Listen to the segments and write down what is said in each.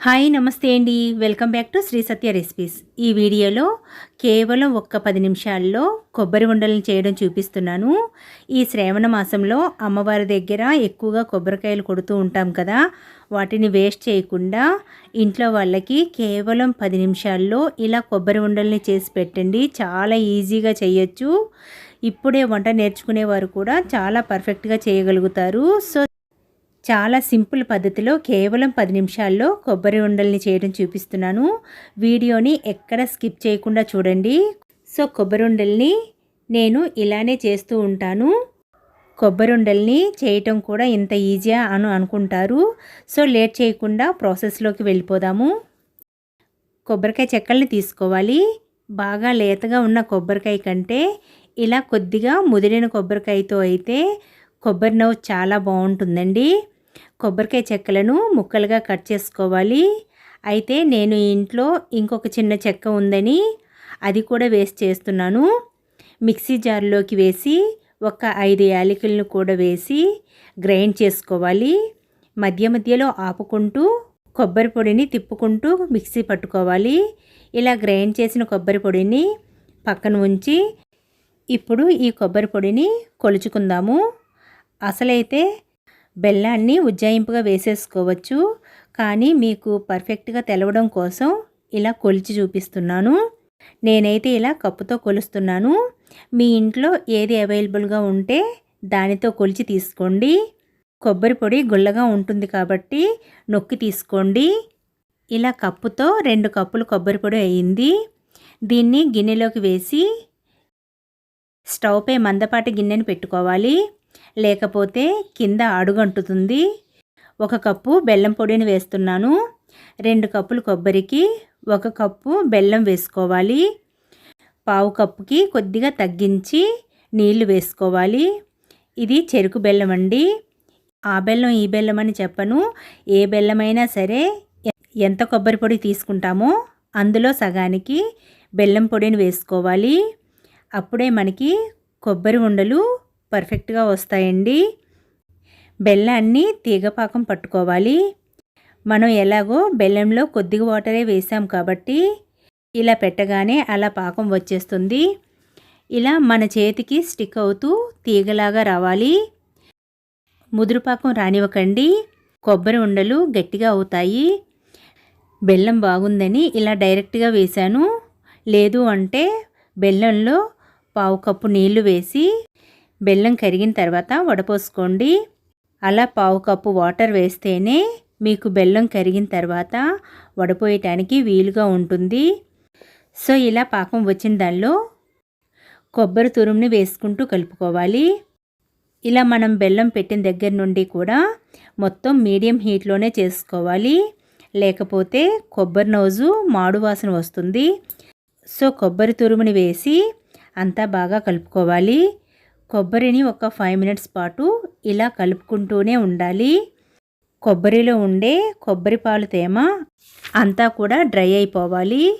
Hi నమస్తే అండి. Welcome back to Sri Satya recipes. ఈ వీడియోలో కేవలం ఒక్క పది నిమిషాల్లో కొబ్బరి ఉండలను చేయడం చూపిస్తున్నాను. ఈ శ్రావణ మాసంలో అమ్మవారి దగ్గర ఎక్కువగా కొబ్బరికాయలు కొడుతూ ఉంటాం కదా వాటిని వేస్ట్ చేయకుండా ఇంట్లో వాళ్ళకి కేవలం పది నిమిషాల్లో ఇలా కొబ్బరి ఉండల్ని చేసి పెట్టండి. చాలా ఈజీగా చేయొచ్చు. ఇప్పుడే వంట నేర్చుకునేవారు కూడా చాలా పర్ఫెక్ట్గా చేయగలుగుతారు. సో చాలా సింపుల్ పద్ధతిలో కేవలం పది నిమిషాల్లో కొబ్బరి ఉండల్ని చేయడం చూపిస్తున్నాను. వీడియోని ఎక్కడ స్కిప్ చేయకుండా చూడండి. సో కొబ్బరి ఉండల్ని నేను ఇలానే చేస్తూ ఉంటాను. కొబ్బరి ఉండల్ని చేయటం కూడా ఇంత ఈజీగా అని అనుకుంటారు. సో లేట్ చేయకుండా ప్రాసెస్లోకి వెళ్ళిపోదాము. కొబ్బరికాయ చెక్కల్ని తీసుకోవాలి. బాగా లేతగా ఉన్న కొబ్బరికాయ కంటే ఇలా కొద్దిగా ముదిరిన కొబ్బరికాయతో అయితే కొబ్బరి నవ్వు చాలా బాగుంటుందండి. కొబ్బరికాయ చెక్కలను ముక్కలుగా కట్ చేసుకోవాలి. అయితే నేను ఇంట్లో ఇంకొక చిన్న చెక్క ఉందని అది కూడా వేస్ట్ చేస్తున్నాను. మిక్సీ జార్లోకి వేసి ఒక ఐదు యాలకులను కూడా వేసి గ్రైండ్ చేసుకోవాలి. మధ్య మధ్యలో ఆపుకుంటూ కొబ్బరి పొడిని తిప్పుకుంటూ మిక్సీ పట్టుకోవాలి. ఇలా గ్రైండ్ చేసిన కొబ్బరి పొడిని పక్కన ఉంచి ఇప్పుడు ఈ కొబ్బరి పొడిని కొలుచుకుందాము. అసలైతే బెల్లాన్ని ఉజ్జాయింపుగా వేసేసుకోవచ్చు. కానీ మీకు పర్ఫెక్ట్గా తెలవడం కోసం ఇలా కొలిచి చూపిస్తున్నాను. నేనైతే ఇలా కప్పుతో కొలుస్తున్నాను. మీ ఇంట్లో ఏది అవైలబుల్గా ఉంటే దానితో కొలిచి తీసుకోండి. కొబ్బరి పొడి గుల్లగా ఉంటుంది కాబట్టి నొక్కి తీసుకోండి. ఇలా కప్పుతో రెండు కప్పులు కొబ్బరి పొడి అయ్యింది దీన్ని గిన్నెలోకి వేసి స్టవ్పై మందపాటి గిన్నెని పెట్టుకోవాలి. లేకపోతే కింద అడుగంటుతుంది. ఒక కప్పు బెల్లం పొడిని వేస్తున్నాను. రెండు కప్పులు కొబ్బరికి ఒక కప్పు బెల్లం వేసుకోవాలి. పావు కప్పుకి కొద్దిగా తగ్గించి నీళ్ళు వేసుకోవాలి. ఇది చెరుకు బెల్లం అండి. ఆ బెల్లం ఈ బెల్లం అని చెప్పను. ఏ బెల్లమైనా సరే ఎంత కొబ్బరి పొడి తీసుకుంటామో అందులో సగానికి బెల్లం పొడిని వేసుకోవాలి. అప్పుడే మనకి కొబ్బరి ఉండలు పర్ఫెక్ట్గా వస్తాయండి. బెల్లాన్ని తీగపాకం పట్టుకోవాలి. మనం ఎలాగో బెల్లంలో కొద్దిగా వాటరే వేసాం కాబట్టి ఇలా పెట్టగానే అలా పాకం వచ్చేస్తుంది. ఇలా మన చేతికి స్టిక్ అవుతూ తీగలాగా రావాలి. ముదురుపాకం రానివ్వకండి. కొబ్బరి ఉండలు గట్టిగా అవుతాయి. బెల్లం బాగుందని ఇలా డైరెక్ట్గా వేశాను. లేదు అంటే బెల్లంలో పావు కప్పు నీళ్ళు వేసి బెల్లం కరిగిన తర్వాత వడపోసుకోండి. అలా పావు కప్పు వాటర్ వేస్తేనే మీకు బెల్లం కరిగిన తర్వాత వడపోయటానికి వీలుగా ఉంటుంది. సో ఇలా పాకం వచ్చిన దానిలో కొబ్బరి తురుముని వేసుకుంటూ కలుపుకోవాలి. ఇలా మనం బెల్లం పెట్టిన దగ్గర నుండి కూడా మొత్తం మీడియం హీట్లోనే చేసుకోవాలి. లేకపోతే కొబ్బరి నోజు మాడు వాసన వస్తుంది. సో కొబ్బరి తురుముని వేసి అంతా బాగా కలుపుకోవాలి. కొబ్బరిని ఒక ఫైవ్ మినిట్స్ పాటు ఇలా కలుపుకుంటూనే ఉండాలి. కొబ్బరిలో ఉండే కొబ్బరి పాలు తేమ అంతా కూడా డ్రై అయిపోవాలి.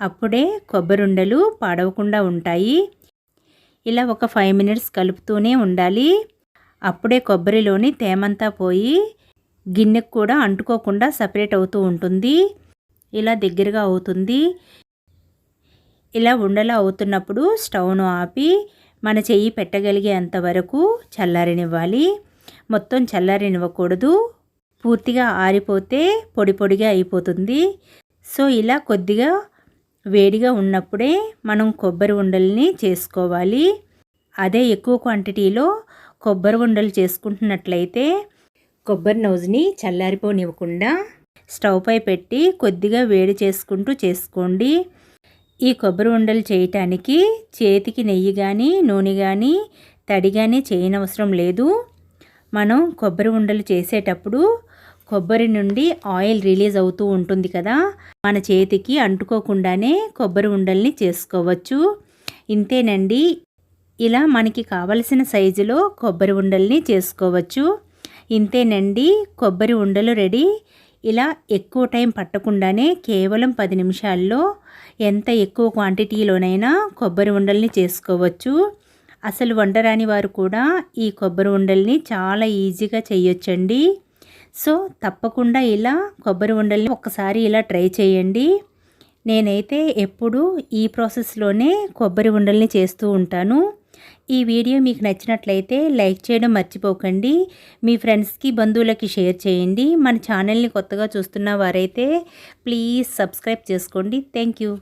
అప్పుడే కొబ్బరి ఉండలు పాడవకుండా ఉంటాయి. ఇలా ఒక ఫైవ్ మినిట్స్ కలుపుతూనే ఉండాలి. అప్పుడే కొబ్బరిలోని తేమంతా పోయి గిన్నెకు కూడా అంటుకోకుండా సపరేట్ అవుతూ ఉంటుంది. ఇలా దగ్గరగా అవుతుంది. ఇలా ఉండలా అవుతున్నప్పుడు స్టవ్ను ఆపి మన చెయ్యి పెట్టగలిగేంత వరకు చల్లారనివ్వాలి. మొత్తం చల్లారనివ్వకూడదు. పూర్తిగా ఆరిపోతే పొడి పొడిగా అయిపోతుంది. సో ఇలా కొద్దిగా వేడిగా ఉన్నప్పుడే మనం కొబ్బరి ఉండల్ని చేసుకోవాలి. అదే ఎక్కువ క్వాంటిటీలో కొబ్బరి ఉండలు చేసుకుంటున్నట్లయితే కొబ్బరి నౌజ్ని చల్లారిపోనివ్వకుండా స్టవ్ పై పెట్టి కొద్దిగా వేడి చేసుకుంటూ చేసుకోండి. ఈ కొబ్బరి ఉండలు చేయటానికి చేతికి నెయ్యి కానీ నూనె కానీ తడి కానీ చేయనవసరం లేదు. మనం కొబ్బరి ఉండలు చేసేటప్పుడు కొబ్బరి నుండి ఆయిల్ రిలీజ్ అవుతూ ఉంటుంది కదా. మన చేతికి అంటుకోకుండానే కొబ్బరి ఉండల్ని చేసుకోవచ్చు. ఇంతేనండి. ఇలా మనకి కావలసిన సైజులో కొబ్బరి ఉండల్ని చేసుకోవచ్చు. ఇంతేనండి. కొబ్బరి ఉండలు రెడీ. ఇలా ఎక్కువ టైం పట్టకుండానే కేవలం పది నిమిషాల్లో ఎంత ఎక్కువ క్వాంటిటీలోనైనా కొబ్బరి ఉండల్ని చేసుకోవచ్చు. అసలు వండరాని వారు కూడా ఈ కొబ్బరి ఉండల్ని చాలా ఈజీగా చేయొచ్చండి సో తప్పకుండా ఇలా కొబ్బరి ఉండల్ని ఒక్కసారి ఇలా ట్రై చేయండి. నేనైతే ఎప్పుడూ ఈ ప్రాసెస్లోనే కొబ్బరి ఉండల్ని చేస్తూ ఉంటాను. ఈ వీడియో మీకు నచ్చినట్లయితే లైక్ చేయడం మర్చిపోకండి. మీ ఫ్రెండ్స్కి బంధువులకి షేర్ చేయండి. మన ఛానల్ని కొత్తగా చూస్తున్న వారైతే ప్లీజ్ సబ్స్క్రైబ్ చేసుకోండి. Thank you.